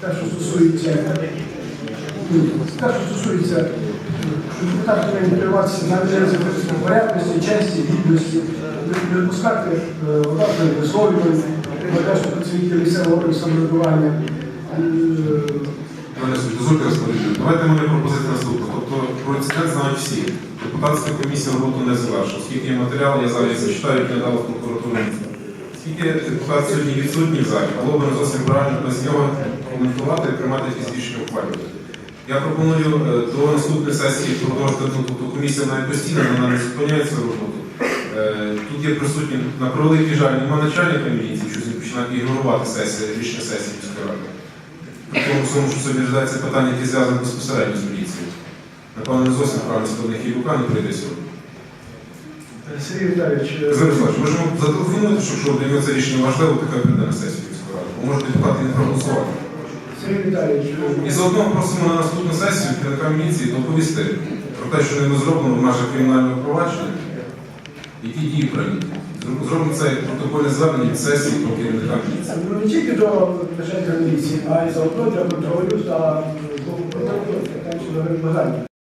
те, що стосується, ну, те, що стосується, що депутати повинні керуватися на принципах порядності, честі, гідності, не допускати е, власних висловлювань, подальших працівників місцевого самоврядування. Е. Давайте мене пропозиція наступна. Тобто про інцидент знають всі. Депутатська комісія роботу не завершила. Оскільки є матеріал, я зараз зачитаю, як надала в прокуратуру. Оскільки депутат сьогодні відсутній в залі, було б не зовсім правильно без нього коментувати і приймати якісь рішення. Я пропоную е, до наступної сесії продовжити тобто комісія навіть постійно, вона не зупиняється роботу. Е, Тут є присутні на превеликий жаль, немає начальника міліції, він починає ігнорувати сесії, рішення сесії міської ради. При тому всьому, що сьогодні розглядається питання, які зв'язані безпосередньо з міліцією. Напевно, не зовсім правильно складних Ілюка не прийде сьогодні. Сергій Віталійович, е, Зараз можемо зателефонувати, що якщо для нього це рішення важливо, хай прийде на сесію міської ради. Може депутати не проголосувати. Сергій Віталійович, І заодно просимо на наступну сесію керівника міліції доповісти про те, що ними зроблено в межах кримінального провадження, які дії прийняті. Зробимо це як протокольне звернення від сесії до керівника міліції. ну, не тільки до начальника міліції, а й заодно для контролю за боку прокуратури, так що бажання.